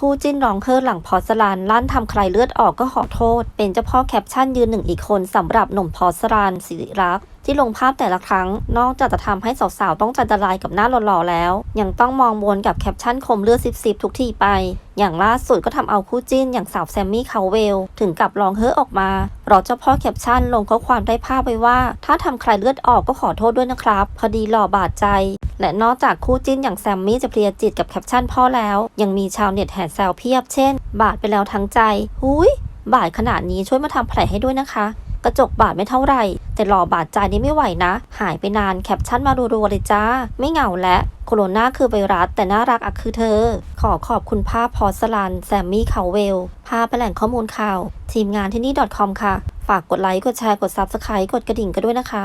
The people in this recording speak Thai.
คู่จิ้นร้องเฮิร์หลังพอสลานลั่นทำใครเลือดออกก็ขอโทษ เป็นเจ้าพ่อแคปชั่นยืนหนึ่งอีกคนสำหรับหนุ่มพอสลานสิริรักษ์ ที่ลงภาพแต่ละครั้ง นอกจากจะทำให้สาวๆ ต้องใจละลายกับหน้าหล่อๆแล้ว ยังต้องมองบนกับแคปชั่นคมเลือดซิบๆทุกทีไป อย่างล่าสุดก็ทำเอาคู่จิ้นอย่างสาวแซมมี่คาเวล ถึงกับร้องเฮ้อออกมาเราเจ้าพ่อแคปชั่นลงข้อความได้ภาพไว้ว่า ถ้าทำใครเลือดออกก็ขอโทษด้วยนะครับ พอดีหล่อบาดใจและนอกจากคู่จิ้นอย่างแซมมี่จะเพลียจิตกับแคปชั่นพ่อแล้ว ยังมีชาวเน็ตแห่แซวเพียบเช่น บาดไปแล้วทั้งใจ หุยบาดขนาดนี้ช่วยมาทำแผลให้ด้วยนะคะ กระจกบาดไม่เท่าไหร่ แต่หล่อบาดใจนี่ไม่ไหวนะ หายไปนานแคปชั่นมารัวๆเลยจ้า ไม่เหงาและโคโรนาคือไวรัสแต่น่ารักอะคือเธอ ขอขอบคุณภาพพอสลันแซมมี่เขาเวลพาไปแหล่งข้อมูลข่าว ทีมงานที่นี่ .com ค่ะ ฝากกดไลค์ กดแชร์ กด Subscribe กดกระดิ่งกันด้วยนะคะ